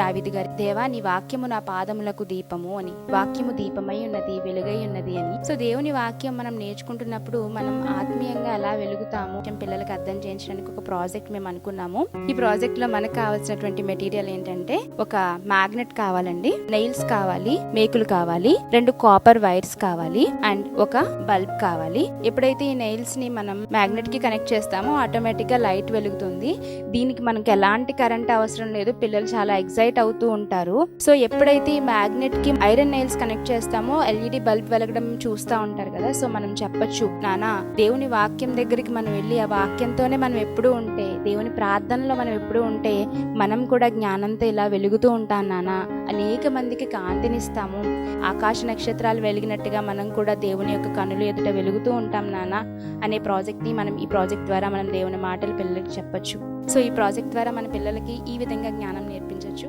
దావిది గారి దేవా నీ వాక్యము నా పాదములకు దీపము అని వాక్యము దీపమై ఉన్నది వెలుగై ఉన్నది అని. సో దేవుని వాక్యం మనం నేర్చుకుంటున్నప్పుడు మనం ఆత్మీయంగా ఎలా వెలుగుతాము పిల్లలకు పిల్లలకి అర్థం చేయించడానికి ఒక ప్రాజెక్ట్ మేము అనుకున్నాము. ఈ ప్రాజెక్ట్లో మనకు కావాల్సినటువంటి మెటీరియల్ ఏంటంటే ఒక మ్యాగ్నెట్ కావాలండి నెయిల్స్ కావాలి మేకులు కావాలి రెండు కాపర్ వైర్స్ కావాలి అండ్ ఒక బల్బ్ కావాలి. ఎప్పుడైతే ఈ నెయిల్స్ని మనం మ్యాగ్నెట్కి కనెక్ట్ చేస్తామో ఆటోమేటిక్గా లైట్ వెలుగుతుంది. దీనికి మనకి ఎలాంటి కరెంట్ అవసరం లేదు పిల్లలు చాలా ఎగ్జైట్ అవుతూ ఉంటారు. సో ఎప్పుడైతే ఈ మ్యాగ్నెట్కి ఐరన్ నెయిల్స్ కనెక్ట్ చేస్తామో ఎల్ఈడి బల్బ్ వెలగడం చూస్తూ ఉంటారు కదా. సో మనం చెప్పొచ్చు నానా దేవుని వాక్యం దగ్గరికి మనం వెళ్ళి ఆ వాక్యంతోనే మనం ఎప్పుడూ ఉంటే దేవుని ప్రార్థనలో మనం ఎప్పుడూ ఉంటే మనం కూడా జ్ఞానంతో ఇలా వెలుగుతూ ఉంటాం నానా. అనేక మందికి కాంతినిస్తాము. ఆకాశ నక్షత్రాలు వెలిగినట్టుగా మనం కూడా దేవుని యొక్క కనులు ఎదుట వెలుగుతూ ఉంటాం నానా అనే ప్రాజెక్ట్ని మనం ఈ ప్రాజెక్ట్ ద్వారా మనం దేవుని మాటలు పిల్లలకి చెప్పొచ్చు. సో ఈ ప్రాజెక్ట్ ద్వారా మన పిల్లలకి ఈ విధంగా జ్ఞానం నేర్పించవచ్చు